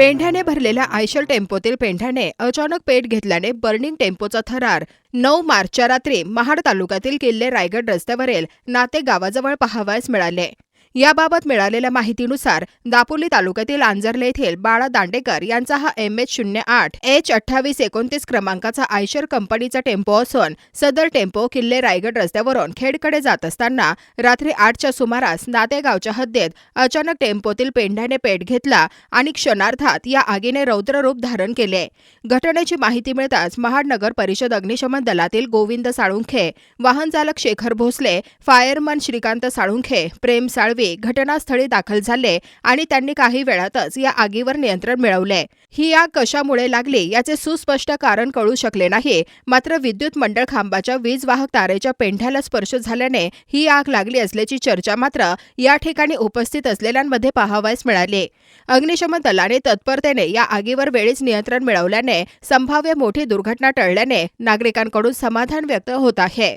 पेंढ्याने भरलेल्या आयशर टेम्पोतील पेंढ्याने अचानक पेट घेतल्याने बर्निंग टेम्पोचा थरार. नऊ मार्चच्या रात्री महाड तालुक्यातील किल्ले रायगड रस्त्यावरील नाते गावाजवळ पाहावयास मिळाले. याबाबत मिळालेल्या माहितीनुसार दापोली तालुक्यातील आंजर्ले येथील बाळा दांडेकर यांचा हा एम एच शून्य आठ एच अठ्ठावीस एकोणतीस क्रमांकाचा आयशर कंपनीचा टेम्पो असून सदर टेम्पो किल्ले रायगड रस्त्यावरून खेडकडे जात असताना रात्री आठच्या सुमारास नातेगावच्या हद्दीत अचानक टेम्पोतील पेंढ्याने पेट घेतला आणि क्षणार्धात या आगीने रौद्र रूप धारण केले. घटनेची माहिती मिळताच महाड नगर परिषद अग्निशमन दलातील गोविंद साळुंखे वाहन चालक शेखर भोसले फायरमन श्रीकांत साळुंखे प्रेम साळवे घटनास्थळी दाखल झाले आणि त्यांनी काही वेळातच या आगीवर नियंत्रण मिळवले. ही आग कशामुळे लागली याचे सुस्पष्ट कारण कळू शकले नाही. मात्र विद्युत मंडळ खांबाच्या वीज वाहक तारेच्या पेंढ्याला स्पर्श झाल्याने ही आग लागली असल्याची चर्चा मात्र या ठिकाणी उपस्थित असलेल्यांमध्ये पाहावयास मिळाली. अग्निशमन दलाने तत्परतेने या आगीवर वेळीच नियंत्रण मिळवल्याने संभाव्य मोठी दुर्घटना टळल्याने नागरिकांकडून समाधान व्यक्त होत आहे.